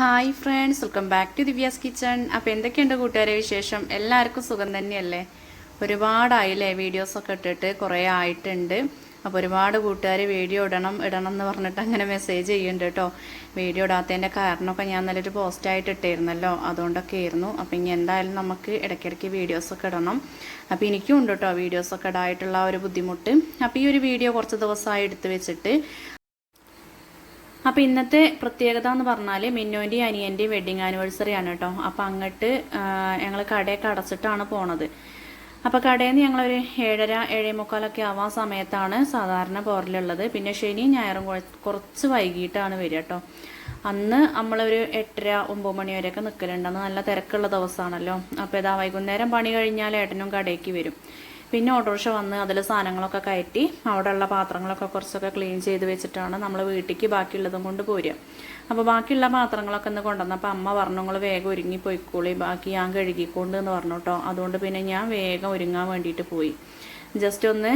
Hi friends welcome back to Divya's kitchen അപ്പോൾ എന്തൊക്കെയുണ്ട് കൂട്ടുകാരെ വിശേഷം? എല്ലാവർക്കും സുഖം തന്നെയല്ലേ? ഒരുപാടായില്ലേ വീഡിയോസൊക്കെ ഇട്ടിട്ട്? കുറേ ആയിട്ടുണ്ട്. അപ്പോൾ ഒരുപാട് കൂട്ടുകാർ വീഡിയോ ഇടണം ഇടണം എന്ന് പറഞ്ഞിട്ട് അങ്ങനെ മെസ്സേജ് ചെയ്യുന്നുണ്ട് കേട്ടോ. വീഡിയോ ഇടാത്തതിന്റെ കാരണമൊക്കെ ഞാൻ നല്ലൊരു പോസ്റ്റായിട്ട് ഇട്ടിരുന്നല്ലോ. അതുകൊണ്ടൊക്കെ ആയിരുന്നു. അപ്പോൾ ഇനി എന്തായാലും നമുക്ക് ഇടയ്ക്കിടയ്ക്ക് വീഡിയോസൊക്കെ ഇടണം. അപ്പോൾ എനിക്കും ഉണ്ട് കേട്ടോ വീഡിയോസൊക്കെ ഇടായിട്ടുള്ള ഒരു ബുദ്ധിമുട്ട്. അപ്പോൾ ഈ ഒരു വീഡിയോ കുറച്ച് ദിവസമായി എടുത്ത് വെച്ചിട്ട് അപ്പോൾ ഇന്നത്തെ പ്രത്യേകത എന്ന് പറഞ്ഞാൽ മിന്നോന്റെയും അനിയന്റെയും വെഡിങ് ആനിവേഴ്സറി ആണ് കേട്ടോ. അപ്പോൾ അങ്ങോട്ട് ഞങ്ങൾ കടയൊക്കെ അടച്ചിട്ടാണ് പോണത്. അപ്പോൾ കടയിൽ നിന്ന് ഞങ്ങളൊരു ഏഴര ഏഴേ മുക്കാലൊക്കെ ആവാൻ സമയത്താണ് സാധാരണ പോരലുള്ളത്. പിന്നെ ശനിയും ഞായറും കുറച്ച് വൈകിട്ടാണ് വരിക കേട്ടോ. അന്ന് നമ്മളൊരു എട്ടര ഒമ്പത് മണി വരെയൊക്കെ നിൽക്കലുണ്ട് അന്ന് നല്ല തിരക്കുള്ള ദിവസമാണല്ലോ. അപ്പോൾ ഇതാ വൈകുന്നേരം പണി കഴിഞ്ഞാൽ ഏട്ടനും കടയ്ക്ക് വരും. പിന്നെ ഓട്ടോറിക്ഷ വന്ന് അതിൽ സാധനങ്ങളൊക്കെ കയറ്റി അവിടെയുള്ള പാത്രങ്ങളൊക്കെ കുറച്ചൊക്കെ ക്ലീൻ ചെയ്ത് വെച്ചിട്ടാണ് നമ്മൾ വീട്ടിലേക്ക് ബാക്കിയുള്ളതും കൊണ്ട് പോരുക. അപ്പോൾ ബാക്കിയുള്ള പാത്രങ്ങളൊക്കെ ഒന്ന് കൊണ്ടുവന്നപ്പോൾ അമ്മ പറഞ്ഞു നിങ്ങൾ വേഗം ഒരുങ്ങി പോയിക്കോളി ബാക്കി ഞാൻ കഴുകിക്കൊണ്ട് എന്ന് പറഞ്ഞു കേട്ടോ അതുകൊണ്ട് പിന്നെ ഞാൻ വേഗം ഒരുങ്ങാൻ വേണ്ടിയിട്ട് പോയി. ജസ്റ്റ് ഒന്ന്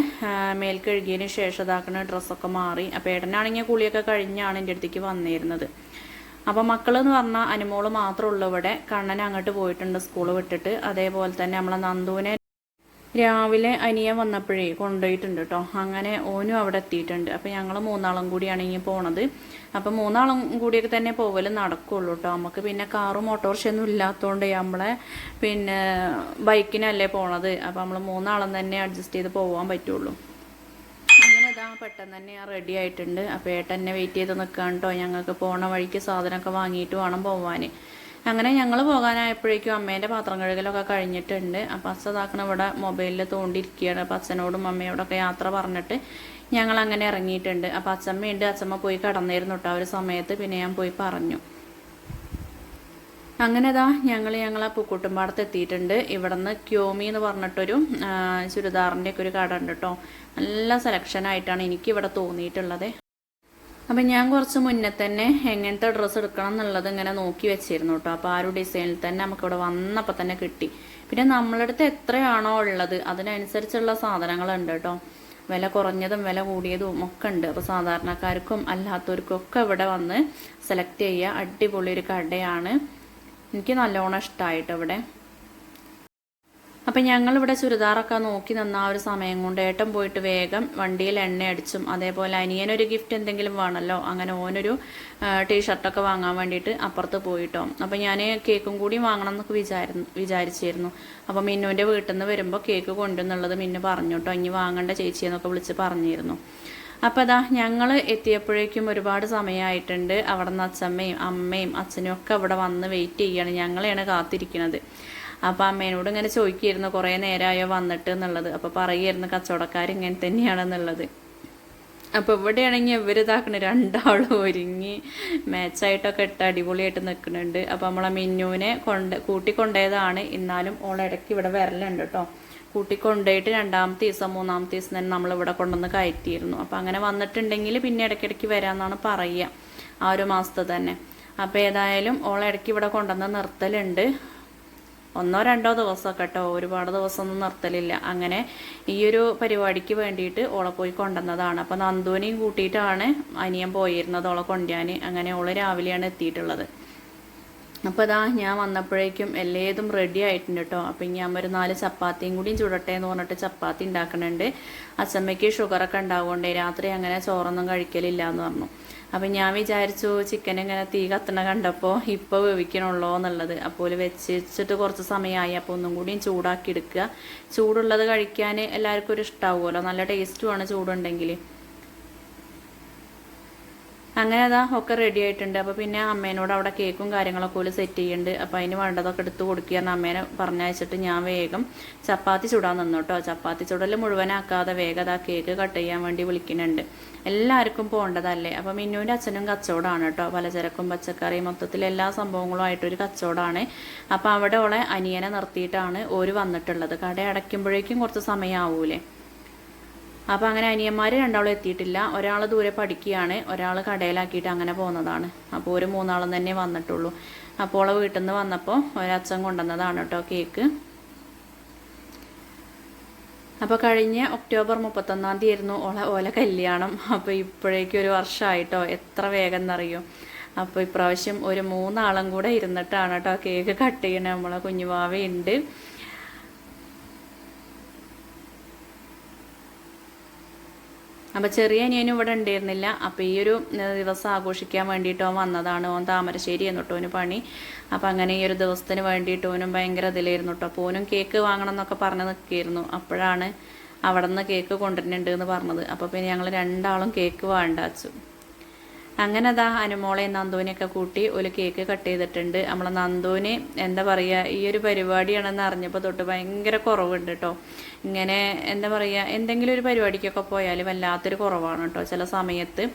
മേൽ കഴുകിയതിന് ശേഷം ഇതാക്കുന്ന ഡ്രസ്സൊക്കെ മാറി. അപ്പോൾ ഏട്ടനാണെങ്കിൽ കുളിയൊക്കെ കഴിഞ്ഞാണ് എന്റെ അടുത്തേക്ക് വന്നിരുന്നത്. അപ്പോൾ മക്കളെന്ന് പറഞ്ഞാൽ അനുമോൾ മാത്രമേ ഉള്ളൂ ഇവിടെ. കണ്ണൻ അങ്ങോട്ട് പോയിട്ടുണ്ട് സ്കൂൾ വിട്ടിട്ട്. അതേപോലെ തന്നെ നമ്മളെ നന്ദുവിനെ രാവിലെ അനിയൻ വന്നപ്പോഴേ കൊണ്ടുപോയിട്ടുണ്ട് കേട്ടോ. അങ്ങനെ ഓനും അവിടെ എത്തിയിട്ടുണ്ട്. അപ്പോൾ ഞങ്ങൾ മൂന്നാളും കൂടിയാണ് ഇനി പോണത്. അപ്പോൾ മൂന്നാളും കൂടിയൊക്കെ തന്നെ പോകൽ നടക്കുള്ളൂ കേട്ടോ. നമുക്ക് പിന്നെ കാറും ഓട്ടോറിക്ഷയൊന്നും ഇല്ലാത്തതുകൊണ്ട് നമ്മളെ പിന്നെ ബൈക്കിനല്ലേ പോണത്. അപ്പോൾ നമ്മൾ മൂന്നാളും തന്നെ അഡ്ജസ്റ്റ് ചെയ്ത് പോകാൻ പറ്റുള്ളൂ. അങ്ങനെ ഇതാ പെട്ടെന്ന് തന്നെ റെഡി ആയിട്ടുണ്ട്. അപ്പോൾ ഏട്ടൻ എന്നെ വെയിറ്റ് ചെയ്ത് നിൽക്കാൻ കേട്ടോ. ഞങ്ങൾക്ക് പോണ വഴിക്ക് സാധനമൊക്കെ വാങ്ങിയിട്ട് വേണം പോവാൻ അങ്ങനെ ഞങ്ങൾ പോകാനായപ്പോഴേക്കും അമ്മേന്റെ പാത്രം കഴുകലൊക്കെ കഴിഞ്ഞിട്ടുണ്ട്. അപ്പം അച്ഛ ഇതാക്കണം ഇവിടെ മൊബൈലിൽ തോണ്ടിയിരിക്കുകയാണ്. അപ്പം അച്ഛനോടും അമ്മയോടൊക്കെ യാത്ര പറഞ്ഞിട്ട് ഞങ്ങൾ അങ്ങനെ ഇറങ്ങിയിട്ടുണ്ട്. അപ്പം അച്ഛമ്മയുണ്ട് അച്ഛമ്മ പോയി കടന്നിരുന്നു കേട്ടോ ആ ഒരു സമയത്ത്. പിന്നെ ഞാൻ പോയി പറഞ്ഞു. അങ്ങനെ ഇതാ ഞങ്ങൾ ഞങ്ങളെ പൂക്കൂട്ടുംപാടത്ത് എത്തിയിട്ടുണ്ട്. ഇവിടെ നിന്ന് ക്യോമി എന്ന് പറഞ്ഞിട്ടൊരു ചുരിദാറിന്റെ ഒക്കെ ഒരു കട ഉണ്ട് കേട്ടോ നല്ല സെലക്ഷൻ ആയിട്ടാണ് എനിക്ക് ഇവിടെ തോന്നിയിട്ടുള്ളത്. അപ്പം ഞാൻ കുറച്ച് മുന്നേ തന്നെ എങ്ങനത്തെ ഡ്രസ്സ് എടുക്കണം എന്നുള്ളത് ഇങ്ങനെ നോക്കി വെച്ചിരുന്നു കേട്ടോ. അപ്പോൾ ആ ഒരു ഡിസൈനിൽ തന്നെ നമുക്കിവിടെ വന്നപ്പോൾ തന്നെ കിട്ടി. പിന്നെ നമ്മളടുത്ത് എത്രയാണോ ഉള്ളത് അതിനനുസരിച്ചുള്ള സാധനങ്ങളുണ്ട് കേട്ടോ. വില കുറഞ്ഞതും വില കൂടിയതും ഒക്കെ ഉണ്ട്. അപ്പോൾ സാധാരണക്കാർക്കും അല്ലാത്തവർക്കും ഒക്കെ ഇവിടെ വന്ന് സെലക്ട് ചെയ്യുക. അടിപൊളി ഒരു കടയാണ്. എനിക്ക് നല്ലോണം ഇഷ്ടമായിട്ടോ ഇവിടെ. അപ്പം ഞങ്ങളിവിടെ ചുരിദാറൊക്കെ നോക്കി നിന്ന ആ ഒരു സമയം കൊണ്ട് ഏട്ടൻ പോയിട്ട് വേഗം വണ്ടിയിൽ എണ്ണ അടിച്ചും അതേപോലെ അനിയനൊരു ഗിഫ്റ്റ് എന്തെങ്കിലും വേണമല്ലോ അങ്ങനെ ഓനൊരു ടീഷർട്ടൊക്കെ വാങ്ങാൻ വേണ്ടിയിട്ട് അപ്പുറത്ത് പോയിട്ടോ. അപ്പം ഞാൻ കേക്കും കൂടി വാങ്ങണം എന്നൊക്കെ വിചാരി വിചാരിച്ചിരുന്നു. അപ്പം മിന്നുവിന്റെ വീട്ടിൽ നിന്ന് വരുമ്പോൾ കേക്ക് കൊണ്ടുവന്നുള്ളത് മിന്നു പറഞ്ഞു കേട്ടോ ഇനി വാങ്ങേണ്ട ചേച്ചിയെന്നൊക്കെ വിളിച്ച് പറഞ്ഞിരുന്നു. അപ്പോൾ അതാ ഞങ്ങൾ എത്തിയപ്പോഴേക്കും ഒരുപാട് സമയമായിട്ടുണ്ട് അവിടെ നിന്ന് അച്ഛമ്മയും അമ്മയും അച്ഛനും ഒക്കെ അവിടെ വന്ന് വെയിറ്റ് ചെയ്യാണ്. ഞങ്ങളെയാണ് കാത്തിരിക്കുന്നത് അപ്പോൾ അമ്മേനോട് ഇങ്ങനെ ചോദിക്കുകയായിരുന്നു കുറേ നേരമായോ വന്നിട്ട് എന്നുള്ളത്. അപ്പോൾ പറയുമായിരുന്നു കച്ചവടക്കാർ ഇങ്ങനെ തന്നെയാണെന്നുള്ളത്. അപ്പോൾ ഇവിടെയാണെങ്കിൽ ഇവർ ഇതാക്കണ രണ്ടാളും ഒരുങ്ങി മാച്ചായിട്ടൊക്കെ ഇട്ട് അടിപൊളിയായിട്ട് നിൽക്കുന്നുണ്ട് അപ്പോൾ നമ്മളെ മിന്നുവിനെ കൊണ്ട് കൂട്ടിക്കൊണ്ടേതാണ് എന്നാലും ഓളിടയ്ക്ക് ഇവിടെ വരലുണ്ട് കേട്ടോ. കൂട്ടിക്കൊണ്ടുപോയിട്ട് രണ്ടാമത്തെ ദിവസം മൂന്നാമത്തെ ദിവസം തന്നെ നമ്മൾ ഇവിടെ കൊണ്ടുവന്ന് കയറ്റിയിരുന്നു. അപ്പോൾ അങ്ങനെ വന്നിട്ടുണ്ടെങ്കിൽ പിന്നെ ഇടയ്ക്കിടയ്ക്ക് വരാമെന്നാണ് പറയുക ആ ഒരു മാസത്തെ തന്നെ. അപ്പോൾ ഏതായാലും ഓളെ ഇടയ്ക്ക് ഇവിടെ കൊണ്ടുവന്ന് നിർത്തലുണ്ട്. ഒന്നോ രണ്ടോ ദിവസമൊക്കെ കേട്ടോ. ഒരുപാട് ദിവസമൊന്നും നിർത്തലില്ല. അങ്ങനെ ഈ ഒരു പരിപാടിക്ക് വേണ്ടിയിട്ട് ഓളെ പോയി കൊണ്ടുവന്നതാണ്. അപ്പോൾ നന്ദുവിനെയും കൂട്ടിയിട്ടാണ് അനിയൻ പോയിരുന്നത് ഓളെ കൊണ്ടുപോകാൻ അങ്ങനെ ഓൾ രാവിലെയാണ് എത്തിയിട്ടുള്ളത്. അപ്പോൾ ഇതാ ഞാൻ വന്നപ്പോഴേക്കും എല്ലേതും റെഡി ആയിട്ടുണ്ട് കേട്ടോ അപ്പം ഞാൻ ഒരു നാല് ചപ്പാത്തിയും കൂടിയും ചുടട്ടെ എന്ന് പറഞ്ഞിട്ട് ചപ്പാത്തി ഉണ്ടാക്കുന്നുണ്ട് അച്ചമ്മയ്ക്ക് ഷുഗറൊക്കെ ഉണ്ടാവുകൊണ്ടേ രാത്രി അങ്ങനെ ചോറൊന്നും കഴിക്കലില്ല എന്ന് പറഞ്ഞു. അപ്പം ഞാൻ വിചാരിച്ചു ചിക്കൻ ഇങ്ങനെ തീ കത്തണ കണ്ടപ്പോൾ ഇപ്പോൾ വേവിക്കണുള്ളോ എന്നുള്ളത്. അപ്പോൾ വെച്ചിട്ട് കുറച്ച് സമയമായി അപ്പോൾ ഒന്നും കൂടിയും ചൂടാക്കി എടുക്കുക. ചൂടുള്ളത് കഴിക്കാൻ എല്ലാവർക്കും ഒരു ഇഷ്ടമാവുമല്ലോ നല്ല ടേസ്റ്റുമാണ് ചൂടുണ്ടെങ്കിൽ അങ്ങനെ അതാ ഒക്കെ റെഡി ആയിട്ടുണ്ട്. അപ്പോൾ പിന്നെ അമ്മേനോട് അവിടെ കേക്കും കാര്യങ്ങളൊക്കെ ഒരു സെറ്റ് ചെയ്യുന്നുണ്ട് അപ്പോൾ അതിന് വേണ്ടതൊക്കെ എടുത്ത് കൊടുക്കുകയെന്ന് അമ്മേനെ പറഞ്ഞയച്ചിട്ട് ഞാൻ വേഗം ചപ്പാത്തി ചുടാൻ നിന്നു കേട്ടോ ചപ്പാത്തി ചുടൽ മുഴുവനാക്കാതെ വേഗം അതാ കേക്ക് കട്ട് ചെയ്യാൻ വേണ്ടി വിളിക്കുന്നുണ്ട്. എല്ലാവർക്കും പോകേണ്ടതല്ലേ അപ്പോൾ മിന്നുവിന്റെ അച്ഛനും കച്ചവടമാണ് കേട്ടോ പലചരക്കും പച്ചക്കറിയും മൊത്തത്തിൽ എല്ലാ സംഭവങ്ങളും ആയിട്ടൊരു കച്ചവടമാണ്. അപ്പോൾ അവിടെ ഉള്ള അനിയനെ നിർത്തിയിട്ടാണ് ഓര് വന്നിട്ടുള്ളത്. കട അടയ്ക്കുമ്പോഴേക്കും കുറച്ച് സമയമാവൂലേ അപ്പോൾ അങ്ങനെ അനിയന്മാർ രണ്ടാളും എത്തിയിട്ടില്ല. ഒരാൾ ദൂരെ പഠിക്കുകയാണ് ഒരാൾ കടയിലാക്കിയിട്ട് അങ്ങനെ പോകുന്നതാണ്. അപ്പോൾ ഒരു മൂന്നാളും തന്നെ വന്നിട്ടുള്ളൂ. അപ്പോൾ അവളെ വീട്ടിൽ നിന്ന് വന്നപ്പോൾ ഒരച്ഛൻ കൊണ്ടുവന്നതാണ് കേട്ടോ കേക്ക്. അപ്പോൾ കഴിഞ്ഞ ഒക്ടോബർ മുപ്പത്തൊന്നാം തീയതി ആയിരുന്നു ഓളെ ഓല കല്യാണം. അപ്പോൾ ഇപ്പോഴേക്കും ഒരു വർഷമായിട്ടോ എത്ര വേഗം എന്നറിയോ അപ്പോൾ ഇപ്രാവശ്യം ഒരു മൂന്നാളും കൂടെ ഇരുന്നിട്ടാണ് കേട്ടോ കേക്ക് കട്ട് ചെയ്യണേ. നമ്മളെ കുഞ്ഞുവാവയുണ്ട്. അപ്പോൾ ചെറിയ അനിയനും ഇവിടെ ഉണ്ടായിരുന്നില്ല. അപ്പോൾ ഈ ഒരു ദിവസം ആഘോഷിക്കാൻ വേണ്ടിയിട്ട് ഓൻ വന്നതാണ്. ഓൻ താമരശ്ശേരി എന്നിട്ടോ ഓന് പണി. അപ്പോൾ അങ്ങനെ ഈ ഒരു ദിവസത്തിന് വേണ്ടിയിട്ട് ഓനും ഭയങ്കര ഇതിലായിരുന്നു കേട്ടോ അപ്പോൾ ഓനും കേക്ക് വാങ്ങണം എന്നൊക്കെ പറഞ്ഞ് നിൽക്കുകയായിരുന്നു അപ്പോഴാണ് അവിടെ നിന്ന് കേക്ക് കൊണ്ടുവരുന്നുണ്ട് എന്ന് പറഞ്ഞത്. അപ്പോൾ പിന്നെ ഞങ്ങൾ രണ്ടാളും കേക്ക് വേണ്ടാച്ചു അങ്ങനെ അതാ അനുമോളെ നന്ദുവിനെയൊക്കെ കൂട്ടി ഒരു കേക്ക് കട്ട് ചെയ്തിട്ടുണ്ട്. നമ്മളെ നന്ദുവിന് എന്താ പറയുക ഈ ഒരു പരിപാടിയാണെന്ന് അറിഞ്ഞപ്പോൾ തൊട്ട് ഭയങ്കര കുറവുണ്ട് കേട്ടോ ഇങ്ങനെ എന്താ പറയുക എന്തെങ്കിലും ഒരു പരിപാടിക്കൊക്കെ പോയാൽ വല്ലാത്തൊരു കുറവാണ് കേട്ടോ ചില സമയത്ത്.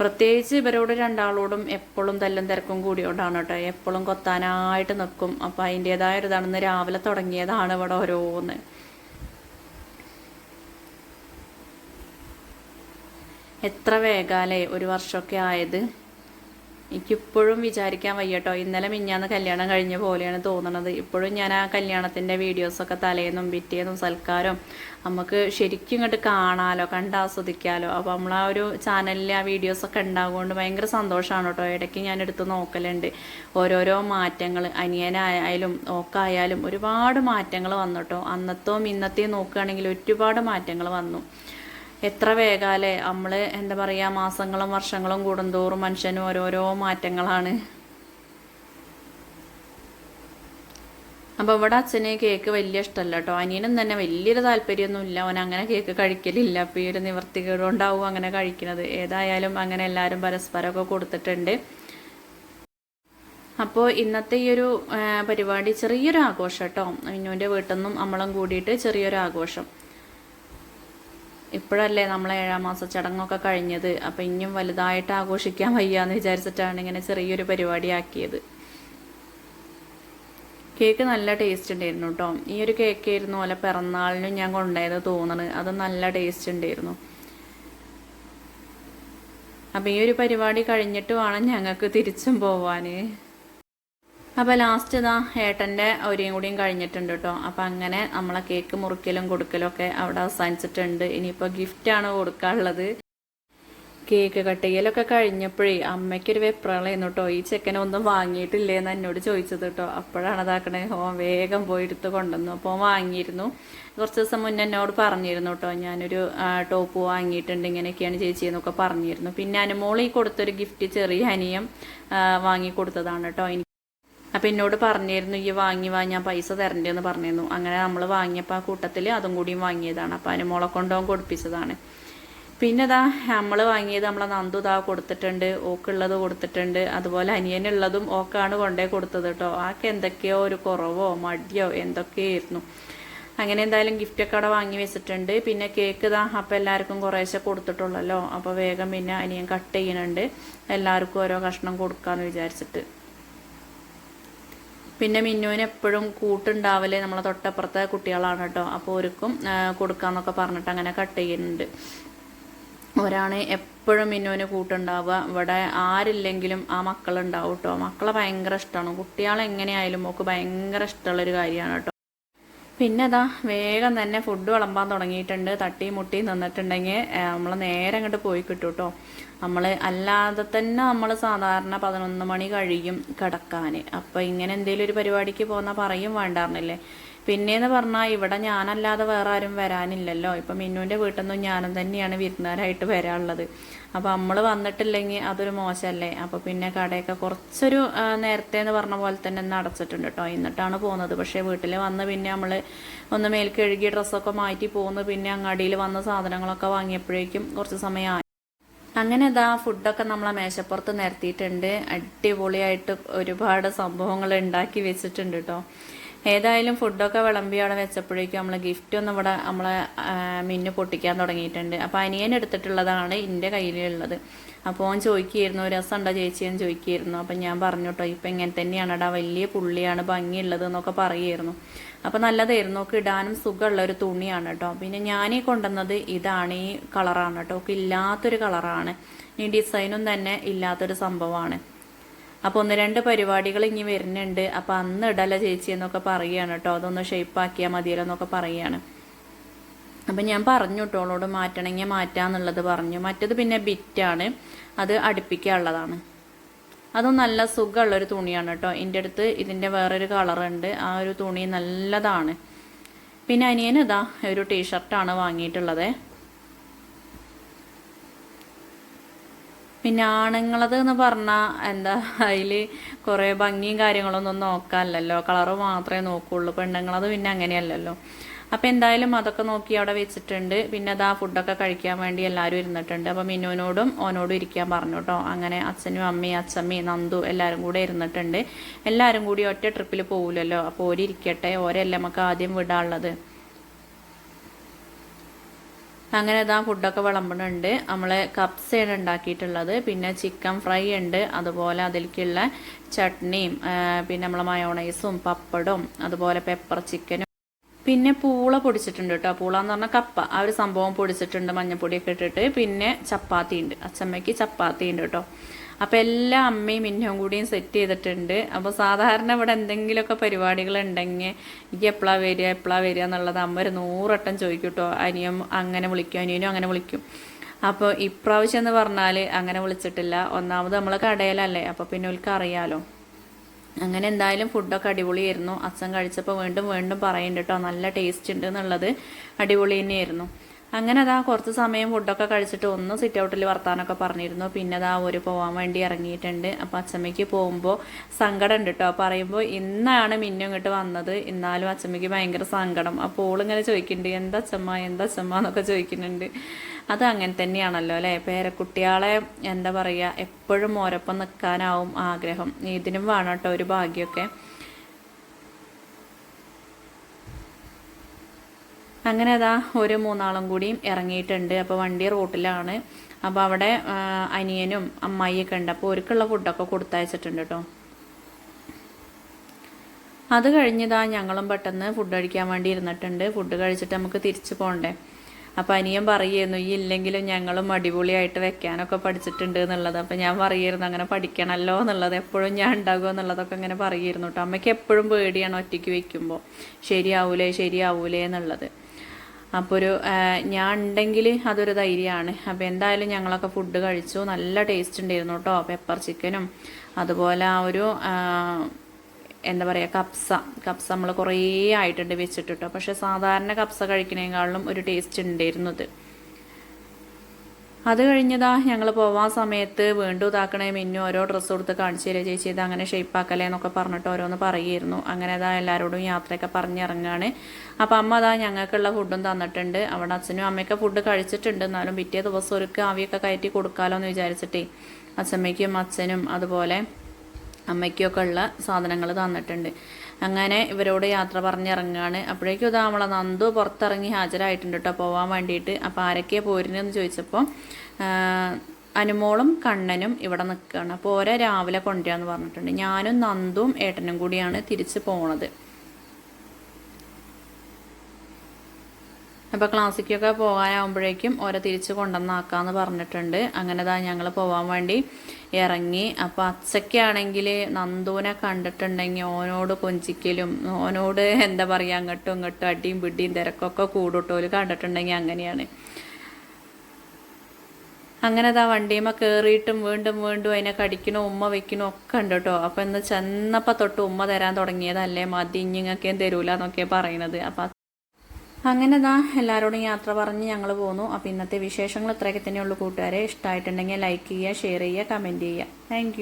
പ്രത്യേകിച്ച് ഇവരോട് രണ്ടാളോടും എപ്പോഴും തല്ലും തിരക്കും കൂടിയോണ്ടാണ് കേട്ടോ എപ്പോഴും കൊത്താനായിട്ട് നിൽക്കും അപ്പോൾ അതിന്റേതായ ഒരു ഇതാണെന്ന് രാവിലെ തുടങ്ങിയതാണ് ഇവിടെ ഓരോന്ന്. എത്ര വേഗാലേ ഒരു വർഷമൊക്കെ ആയത്. എനിക്കിപ്പോഴും വിചാരിക്കാൻ വയ്യട്ടോ. ഇന്നലെ മിഞ്ഞാന്ന് കല്യാണം കഴിഞ്ഞ പോലെയാണ് തോന്നണത്. ഇപ്പോഴും ഞാൻ ആ കല്യാണത്തിന്റെ വീഡിയോസൊക്കെ തലേന്നും പിറ്റേന്നും സൽക്കാരം നമുക്ക് ശരിക്കും ഇങ്ങോട്ട് കാണാലോ കണ്ട് ആസ്വദിക്കാലോ. അപ്പോൾ നമ്മൾ ആ ഒരു ചാനലിൽ ആ വീഡിയോസൊക്കെ ഉണ്ടാകുകൊണ്ട് ഭയങ്കര സന്തോഷമാണ് കേട്ടോ ഇടയ്ക്ക് ഞാൻ എടുത്ത് നോക്കലുണ്ട്. ഓരോരോ മാറ്റങ്ങൾ അനിയനായാലും ഓക്കായാലും ഒരുപാട് മാറ്റങ്ങൾ വന്നു കേട്ടോ അന്നത്തെയും ഇന്നത്തെയും നോക്കുകയാണെങ്കിൽ ഒരുപാട് മാറ്റങ്ങൾ വന്നു. എത്ര വേഗാലേ നമ്മൾ എന്താ പറയുക മാസങ്ങളും വർഷങ്ങളും കൂടുന്തോറും മനുഷ്യനും ഓരോരോ മാറ്റങ്ങളാണ്. അപ്പോൾ ഇവിടെ അച്ഛന് കേക്ക് വലിയ ഇഷ്ടമല്ല കേട്ടോ അനിയനും തന്നെ വലിയൊരു താല്പര്യമൊന്നുമില്ല. അവൻ അങ്ങനെ കേക്ക് കഴിക്കലില്ല. അപ്പോൾ ഈ ഒരു നിവർത്തികേട് കൊണ്ടാവും അങ്ങനെ കഴിക്കുന്നത്. ഏതായാലും അങ്ങനെ എല്ലാവരും പരസ്പരമൊക്കെ കൊടുത്തിട്ടുണ്ട്. അപ്പോൾ ഇന്നത്തെ ഈ ഒരു പരിപാടി ചെറിയൊരു ആഘോഷം കേട്ടോ മിന്നുവിന്റെ വീട്ടിൽ നിന്നും നമ്മളും കൂടിയിട്ട് ചെറിയൊരു ആഘോഷം. ഇപ്പോഴല്ലേ നമ്മൾ ഏഴാം മാസ ചടങ്ങൊക്കെ കഴിഞ്ഞത്. അപ്പം ഇനിയും വലുതായിട്ട് ആഘോഷിക്കാൻ വയ്യ എന്ന് വിചാരിച്ചിട്ടാണ് ഇങ്ങനെ ചെറിയൊരു പരിപാടി ആക്കിയത് കേക്ക് നല്ല ടേസ്റ്റ് ഉണ്ടായിരുന്നു കേട്ടോ ഈ ഒരു കേക്ക് ആയിരുന്നു അല്ല പിറന്നാളിനും ഞാൻ കൊണ്ടുപോയത് തോന്നണ്. അത് നല്ല ടേസ്റ്റ് ഉണ്ടായിരുന്നു. അപ്പം ഈ ഒരു പരിപാടി കഴിഞ്ഞിട്ട് വേണം ഞങ്ങൾക്ക് തിരിച്ചും പോവാൻ അപ്പോൾ ലാസ്റ്റ് ഇതാ ഏട്ടന്റെ ഒരേയും കൂടിയും കഴിഞ്ഞിട്ടുണ്ട് കേട്ടോ അപ്പോൾ അങ്ങനെ നമ്മളെ കേക്ക് മുറിക്കലും കൊടുക്കലും ഒക്കെ അവിടെ അവസാനിച്ചിട്ടുണ്ട്. ഇനിയിപ്പോൾ ഗിഫ്റ്റാണ് കൊടുക്കാനുള്ളത്. കേക്ക് കട്ട് ചെയ്യലൊക്കെ കഴിഞ്ഞപ്പോഴേ അമ്മയ്ക്കൊരു വെപ്രാളായിരുന്നു കേട്ടോ ഈ ചെക്കനെ ഒന്നും വാങ്ങിയിട്ടില്ലേന്ന് എന്നോട് ചോദിച്ചത് കേട്ടോ അപ്പോഴാണ് അതാക്കണേ ഓ വേഗം പോയി എടുത്ത് കൊണ്ടുവന്നു. അപ്പോൾ വാങ്ങിയിരുന്നു. കുറച്ച് ദിവസം മുന്നേ എന്നോട് പറഞ്ഞിരുന്നു കേട്ടോ ഞാനൊരു ടോപ്പ് വാങ്ങിയിട്ടുണ്ട് ഇങ്ങനെയൊക്കെയാണ് ചേച്ചി എന്നൊക്കെ പറഞ്ഞിരുന്നു. പിന്നെ അനുമോൾ ഈ കൊടുത്തൊരു ഗിഫ്റ്റ് ചെറിയ അനിയം വാങ്ങി കൊടുത്തതാണ് കേട്ടോ അപ്പം എന്നോട് പറഞ്ഞിരുന്നു ഈ വാങ്ങി വാങ്ങി ഞാൻ പൈസ തരണ്ടെന്ന് പറഞ്ഞിരുന്നു. അങ്ങനെ നമ്മൾ വാങ്ങിയപ്പോൾ ആ കൂട്ടത്തിൽ അതും കൂടിയും വാങ്ങിയതാണ്. അപ്പം അതിന് മുള കൊണ്ടുപോകാൻ കൊടുപ്പിച്ചതാണ്. പിന്നെ ഇതാ നമ്മൾ വാങ്ങിയത് നമ്മളെ നന്ദു ഇതാ കൊടുത്തിട്ടുണ്ട് ഓക്കുള്ളത് കൊടുത്തിട്ടുണ്ട്. അതുപോലെ അനിയനുള്ളതും ഓക്കാണ് കൊണ്ടേ കൊടുത്തത് കേട്ടോ. ആക്ക് എന്തൊക്കെയോ ഒരു കുറവോ മടിയോ എന്തൊക്കെയായിരുന്നു. അങ്ങനെ എന്തായാലും ഗിഫ്റ്റൊക്കെ അവിടെ വാങ്ങി വെച്ചിട്ടുണ്ട്. പിന്നെ കേക്ക് ഇതാ അപ്പം എല്ലാവർക്കും കുറേശ്ശെ കൊടുത്തിട്ടുള്ളല്ലോ. അപ്പോൾ വേഗം പിന്നെ അനിയൻ കട്ട് ചെയ്യുന്നുണ്ട്. എല്ലാവർക്കും ഓരോ കഷ്ണം കൊടുക്കാമെന്ന് വിചാരിച്ചിട്ട്. പിന്നെ മിന്നുവിന് എപ്പോഴും കൂട്ടുണ്ടാവൽ നമ്മളെ തൊട്ടപ്പുറത്തെ കുട്ടികളാണ് കേട്ടോ. അപ്പോൾ ഒരുക്കും കൊടുക്കാന്നൊക്കെ പറഞ്ഞിട്ട് അങ്ങനെ കട്ട് ചെയ്യുന്നുണ്ട്. ഒരാണ് എപ്പോഴും മിന്നുവിന് കൂട്ടുണ്ടാവുക. ഇവിടെ ആരില്ലെങ്കിലും ആ മക്കളുണ്ടാവും കേട്ടോ. മക്കളെ ഭയങ്കര ഇഷ്ടമാണ് കുട്ടികളെ എങ്ങനെയായാലും ഒക്കെ ഭയങ്കര ഇഷ്ടമുള്ളൊരു കാര്യമാണ് കേട്ടോ. പിന്നെ അതാ വേഗം തന്നെ ഫുഡ് വിളമ്പാൻ തുടങ്ങിയിട്ടുണ്ട്. തട്ടി മുട്ടി നിന്നിട്ടുണ്ടെങ്കിൽ നമ്മൾ നേരെ അങ്ങോട്ട് പോയി കിട്ടും കേട്ടോ നമ്മൾ അല്ലാതെ തന്നെ നമ്മൾ സാധാരണ പതിനൊന്ന് മണി കഴിയും കിടക്കാൻ അപ്പോൾ ഇങ്ങനെ എന്തെങ്കിലും ഒരു പരിപാടിക്ക് പോകുന്ന പറയും വേണ്ടായിരുന്നില്ലേ പിന്നെയെന്ന് പറഞ്ഞാൽ ഇവിടെ ഞാനല്ലാതെ വേറെ ആരും വരാനില്ലല്ലോ. ഇപ്പം മിന്നുവിന്റെ വീട്ടിൽ നിന്നും ഞാനും തന്നെയാണ് വിരുന്നുകാരായിട്ട് വരാനുള്ളത്. അപ്പോൾ നമ്മൾ വന്നിട്ടില്ലെങ്കിൽ അതൊരു മോശമല്ലേ അപ്പോൾ പിന്നെ കടയൊക്കെ കുറച്ചൊരു നേരത്തെ എന്ന് പറഞ്ഞ പോലെ തന്നെ ഒന്ന് അടച്ചിട്ടുണ്ട് കേട്ടോ എന്നിട്ടാണ് പോകുന്നത്. പക്ഷേ വീട്ടിൽ വന്ന് പിന്നെ നമ്മൾ ഒന്ന് മേൽക്കഴുകി കഴുകി ഡ്രസ്സൊക്കെ മാറ്റി പോകുന്നു പിന്നെ അങ്ങാടിയിൽ വന്ന സാധനങ്ങളൊക്കെ വാങ്ങിയപ്പോഴേക്കും കുറച്ച് സമയമായി. അങ്ങനെ ഇതാ ഫുഡൊക്കെ നമ്മളെ മേശപ്പുറത്ത് നിരത്തിയിട്ടുണ്ട്. അടിപൊളിയായിട്ട് ഒരുപാട് സംഭവങ്ങൾ ഉണ്ടാക്കി വെച്ചിട്ടുണ്ട് കേട്ടോ ഏതായാലും ഫുഡൊക്കെ വിളമ്പി അവിടെ വെച്ചപ്പോഴേക്കും നമ്മൾ ഗിഫ്റ്റ് ഒന്നും ഇവിടെ നമ്മളെ മിന്നു പൊട്ടിക്കാൻ തുടങ്ങിയിട്ടുണ്ട്. അപ്പോൾ അനിയൻ എടുത്തിട്ടുള്ളതാണ് എന്റെ കയ്യിലുള്ളത്. അപ്പോൾ ഓൻ ചോദിക്കുകയായിരുന്നു ചേച്ചി? ചേച്ചിയെന്ന് ചോദിക്കുകയായിരുന്നു. അപ്പം ഞാൻ പറഞ്ഞു കേട്ടോ ഇപ്പം ഇങ്ങനെ തന്നെയാണെടാ വലിയ പുള്ളിയാണ് ഭംഗിയുള്ളത് എന്നൊക്കെ പറയുമായിരുന്നു അപ്പോൾ നല്ലതായിരുന്നു ഒക്കെ ഇടാനും സുഖമുള്ള ഒരു തുണിയാണ് കേട്ടോ പിന്നെ ഞാനീ കൊണ്ടുവന്നത് ഇതാണ് ഈ കളറാണ് കേട്ടോ ഒക്കെ ഇല്ലാത്തൊരു കളറാണ്. ഈ ഡിസൈനും തന്നെ ഇല്ലാത്തൊരു സംഭവമാണ്. അപ്പോൾ ഒന്ന് രണ്ട് പരിപാടികൾ ഇനി വരുന്നുണ്ട്. അപ്പോൾ അന്ന് ഇടല ചേച്ചി എന്നൊക്കെ പറയുകയാണ് കേട്ടോ അതൊന്ന് ഷേപ്പാക്കിയാൽ മതിയല്ലോ എന്നൊക്കെ പറയുകയാണ് അപ്പം ഞാൻ പറഞ്ഞു കേട്ടോ അവളോട് മാറ്റണമെങ്കിൽ മാറ്റാന്നുള്ളത് പറഞ്ഞു. മറ്റത് പിന്നെ ബിറ്റാണ് അത് അടുപ്പിക്കാനുള്ളതാണ്. അതും നല്ല സുഖമുള്ളൊരു തുണിയാണ് കേട്ടോ എന്റെ അടുത്ത് ഇതിന്റെ വേറൊരു കളറുണ്ട് ആ ഒരു തുണി നല്ലതാണ്. പിന്നെ അനിയൻ ഒരു ടീഷർട്ടാണ് വാങ്ങിയിട്ടുള്ളത്. പിന്നെ ആണുങ്ങളത് എന്ന് പറഞ്ഞാൽ എന്താ അതിൽ കുറേ ഭംഗിയും കാര്യങ്ങളൊന്നും നോക്കാമല്ലോ കളറ് മാത്രമേ നോക്കുള്ളൂ. പെണ്ണുങ്ങളത് പിന്നെ അങ്ങനെയല്ലല്ലോ. അപ്പോൾ എന്തായാലും അതൊക്കെ നോക്കി അവിടെ വെച്ചിട്ടുണ്ട്. പിന്നെ അതാ ഫുഡൊക്കെ കഴിക്കാൻ വേണ്ടി എല്ലാവരും ഇരുന്നിട്ടുണ്ട്. അപ്പോൾ മിന്നുവിനോടും ഓനോടും ഇരിക്കാൻ പറഞ്ഞു കേട്ടോ. അങ്ങനെ അച്ഛനും അമ്മയും അച്ഛമ്മയും നന്ദു എല്ലാരും കൂടെ ഇരുന്നിട്ടുണ്ട്. എല്ലാരും കൂടി ഒറ്റ ട്രിപ്പിൽ പോകില്ലല്ലോ അപ്പോൾ ഓരിരിക്കട്ടെ ഓരല്ലേ നമുക്ക് ആദ്യം വിടാനുള്ളത്. അങ്ങനെ ഇതാ ഫുഡൊക്കെ വിളമ്പണുണ്ട്. നമ്മൾ കപ്സയാണ് ഉണ്ടാക്കിയിട്ടുള്ളത്. പിന്നെ ചിക്കൻ ഫ്രൈ ഉണ്ട്. അതുപോലെ അതിലേക്കുള്ള ചട്നിയും പിന്നെ നമ്മളെ മയോണൈസും പപ്പടും അതുപോലെ പെപ്പർ ചിക്കനും പിന്നെ പൂള പൊടിച്ചിട്ടുണ്ട് കേട്ടോ. പൂള എന്ന് പറഞ്ഞാൽ കപ്പ. ആ ഒരു സംഭവം പൊടിച്ചിട്ടുണ്ട് മഞ്ഞപ്പൊടിയൊക്കെ ഇട്ടിട്ട്. പിന്നെ ചപ്പാത്തി ഉണ്ട് അച്ചമ്മയ്ക്ക് ചപ്പാത്തി ഉണ്ട് കേട്ടോ. അപ്പോൾ എല്ലാ അമ്മയും മിന്നും കൂടിയും സെറ്റ് ചെയ്തിട്ടുണ്ട്. അപ്പോൾ സാധാരണ ഇവിടെ എന്തെങ്കിലുമൊക്കെ പരിപാടികൾ ഉണ്ടെങ്കിൽ എനിക്ക് എപ്പോഴാണ് വരിക എപ്പോഴാണ് വരിക എന്നുള്ളത് അമ്മ ഒരു നൂറട്ടം ചോദിക്കും കേട്ടോ അനിയം അങ്ങനെ വിളിക്കും അനിയനും അങ്ങനെ വിളിക്കും. അപ്പോൾ ഇപ്രാവശ്യം എന്ന് പറഞ്ഞാൽ അങ്ങനെ വിളിച്ചിട്ടില്ല. ഒന്നാമത് നമ്മൾ കടയിലല്ലേ അപ്പോൾ പിന്നെ അവർക്ക് അറിയാലോ. അങ്ങനെ എന്തായാലും ഫുഡൊക്കെ അടിപൊളിയായിരുന്നു. അച്ഛൻ കഴിച്ചപ്പോൾ വീണ്ടും വീണ്ടും പറയുന്നുണ്ട് കേട്ടോ നല്ല ടേസ്റ്റ് ഉണ്ട് എന്നുള്ളത് അടിപൊളി തന്നെയായിരുന്നു. അങ്ങനെ അതാ കുറച്ച് സമയം ഫുഡൊക്കെ കഴിച്ചിട്ട് ഒന്ന് സിറ്റ് ഔട്ടിൽ വർത്താനൊക്കെ പറഞ്ഞിരുന്നു. പിന്നെ അതാ ഒരു പോകാൻ വേണ്ടി ഇറങ്ങിയിട്ടുണ്ട് അപ്പോൾ അച്ചമ്മയ്ക്ക് പോകുമ്പോൾ സങ്കടം ഉണ്ട് കേട്ടോ പറയുമ്പോൾ ഇന്നാണ് മിന്നു ഇങ്ങോട്ട് വന്നത്. എന്നാലും അച്ചമ്മയ്ക്ക് ഭയങ്കര സങ്കടം. അപ്പോൾ ഓളിങ്ങനെ ചോദിക്കുന്നുണ്ട് എന്താ അച്ചമ്മ എന്താ അച്ചമ്മ എന്നൊക്കെ ചോദിക്കുന്നുണ്ട് അത് അങ്ങനെ തന്നെയാണല്ലോ അല്ലേ? പേരക്കുട്ടികളെ എന്താ പറയുക എപ്പോഴും ഓരൊപ്പം നിൽക്കാനാവും ആഗ്രഹം. ഇതിനും വേണം കേട്ടോ ഒരു ഭാഗ്യമൊക്കെ അങ്ങനെ അതാ ഒരു മൂന്നാളും കൂടിയും ഇറങ്ങിയിട്ടുണ്ട്. അപ്പോൾ വണ്ടി റോട്ടിലാണ്. അപ്പോൾ അവിടെ അനിയനും അമ്മായിയൊക്കെ ഉണ്ട്. അപ്പോൾ ഒരുക്കുള്ള ഫുഡൊക്കെ കൊടുത്തയച്ചിട്ടുണ്ട് കേട്ടോ അത് കഴിഞ്ഞതാ ഞങ്ങളും പെട്ടെന്ന് ഫുഡ് കഴിക്കാൻ വേണ്ടി ഇരുന്നിട്ടുണ്ട്. ഫുഡ് കഴിച്ചിട്ട് നമുക്ക് തിരിച്ചു പോകണ്ടേ അപ്പം അനിയൻ പറയുന്നു ഈ ഇല്ലെങ്കിലും ഞങ്ങളും അടിപൊളിയായിട്ട് വെക്കാനൊക്കെ പഠിച്ചിട്ടുണ്ട് എന്നുള്ളത്. അപ്പം ഞാൻ പറയുമായിരുന്നു അങ്ങനെ പഠിക്കണമല്ലോ എന്നുള്ളത് എപ്പോഴും ഞാൻ ഉണ്ടാകുമോ എന്നുള്ളതൊക്കെ അങ്ങനെ പറയുമായിരുന്നു കേട്ടോ അമ്മയ്ക്ക് എപ്പോഴും പേടിയാണ് ഒറ്റയ്ക്ക് വെക്കുമ്പോൾ ശരിയാവൂലേ ശരിയാവൂലേ എന്നുള്ളത്. അപ്പോൾ ഒരു ഞാൻ ഉണ്ടെങ്കിൽ അതൊരു ധൈര്യമാണ് അപ്പോൾ എന്തായാലും ഞങ്ങളൊക്കെ ഫുഡ് കഴിച്ചു. നല്ല ടേസ്റ്റ് ഉണ്ടായിരുന്നു കേട്ടോ പെപ്പർ ചിക്കനും അതുപോലെ ആ ഒരു എന്താ പറയുക കപ്സ കപ്സ നമ്മൾ കുറേ ആയിട്ടുണ്ട് വെച്ചിട്ട് കേട്ടോ പക്ഷേ സാധാരണ കപ്സ കഴിക്കുന്നതിനേക്കാളും ഒരു ടേസ്റ്റ് ഉണ്ടായിരുന്നത് അത് കഴിഞ്ഞതാ ഞങ്ങൾ പോവാൻ സമയത്ത് വീണ്ടും ഇതാക്കണേ മിന്നു ഓരോ ഡ്രസ്സ് കൊടുത്ത് കാണിച്ചു തരിക ചേച്ചി ഇത് അങ്ങനെ ഷേപ്പാക്കലേ എന്നൊക്കെ പറഞ്ഞിട്ട് ഓരോന്ന് പറയുമായിരുന്നു അങ്ങനെ അതാ എല്ലാവരോടും യാത്രയൊക്കെ പറഞ്ഞിറങ്ങാണ്. അപ്പം അമ്മ അതാ ഞങ്ങൾക്കുള്ള ഫുഡും തന്നിട്ടുണ്ട്. അവിടെ അച്ഛനും അമ്മയൊക്കെ ഫുഡ് കഴിച്ചിട്ടുണ്ട്. എന്നാലും പിറ്റേ ദിവസം ഒരുക്ക് ആവിയൊക്കെ കയറ്റി കൊടുക്കാമല്ലോ എന്ന് വിചാരിച്ചിട്ടേ അച്ഛമ്മയ്ക്കും അച്ഛനും അതുപോലെ അമ്മയ്ക്കൊക്കെ ഉള്ള സാധനങ്ങൾ തന്നിട്ടുണ്ട്. അങ്ങനെ ഇവരോട് യാത്ര പറഞ്ഞിറങ്ങുകയാണ് അപ്പോഴേക്കും ഇതാ നമ്മളെ നന്ദു പുറത്തിറങ്ങി ഹാജരായിട്ടുണ്ട് കേട്ടോ പോകാൻ വേണ്ടിയിട്ട്. അപ്പോൾ ആരൊക്കെയാണ് പോരുന്നതെന്ന് ചോദിച്ചപ്പോൾ അനുമോളും കണ്ണനും ഇവിടെ നിൽക്കുകയാണ്. അപ്പോൾ ഓരോ രാവിലെ കൊണ്ടുവരാമെന്ന് പറഞ്ഞിട്ടുണ്ട്. ഞാനും നന്ദും ഏട്ടനും കൂടിയാണ് തിരിച്ച് പോണത്. അപ്പോൾ ക്ലാസ്സിക്കൊക്കെ പോകാനാവുമ്പോഴേക്കും ഓരോ തിരിച്ച് കൊണ്ടുവന്നാക്കാമെന്ന് പറഞ്ഞിട്ടുണ്ട്. അങ്ങനെ താ ഞങ്ങൾ പോകാൻ വേണ്ടി ഇറങ്ങി. അപ്പോൾ അച്ചയ്ക്കാണെങ്കിൽ നന്ദുവിനെ കണ്ടിട്ടുണ്ടെങ്കിൽ ഓനോട് കൊഞ്ചിക്കലും ഓനോട് എന്താ പറയുക അങ്ങോട്ടും ഇങ്ങോട്ടും അടിയും പിടിയും തിരക്കൊക്കെ കൂടുട്ടോൽ കണ്ടിട്ടുണ്ടെങ്കിൽ അങ്ങനെയാണ്. അങ്ങനെ താ വണ്ടിയമ്മ കയറിയിട്ടും വീണ്ടും വീണ്ടും അതിനെ കടിക്കണോ ഉമ്മ വെക്കണോ ഒക്കെ ഉണ്ട് കേട്ടോ അപ്പോൾ ഇന്ന് ചെന്നപ്പോൾ തൊട്ട് ഉമ്മ തരാൻ തുടങ്ങിയതല്ലേ മതി ഇഞ്ഞിങ്ങൊക്കെയും തരൂല എന്നൊക്കെ പറയുന്നത് അപ്പം അങ്ങനെ ദാ എല്ലാവരോടും യാത്ര പറഞ്ഞ് ഞങ്ങൾ പോന്നു. അപ്പോൾ ഇന്നത്തെ വിശേഷങ്ങൾ ഇത്രയൊക്കെ തന്നെയുള്ളൂ കൂട്ടുകാരെ. ഇഷ്ടമായിട്ടുണ്ടെങ്കിൽ ലൈക്ക് ചെയ്യുക ഷെയർ ചെയ്യുക കമന്റ് ചെയ്യുക. താങ്ക്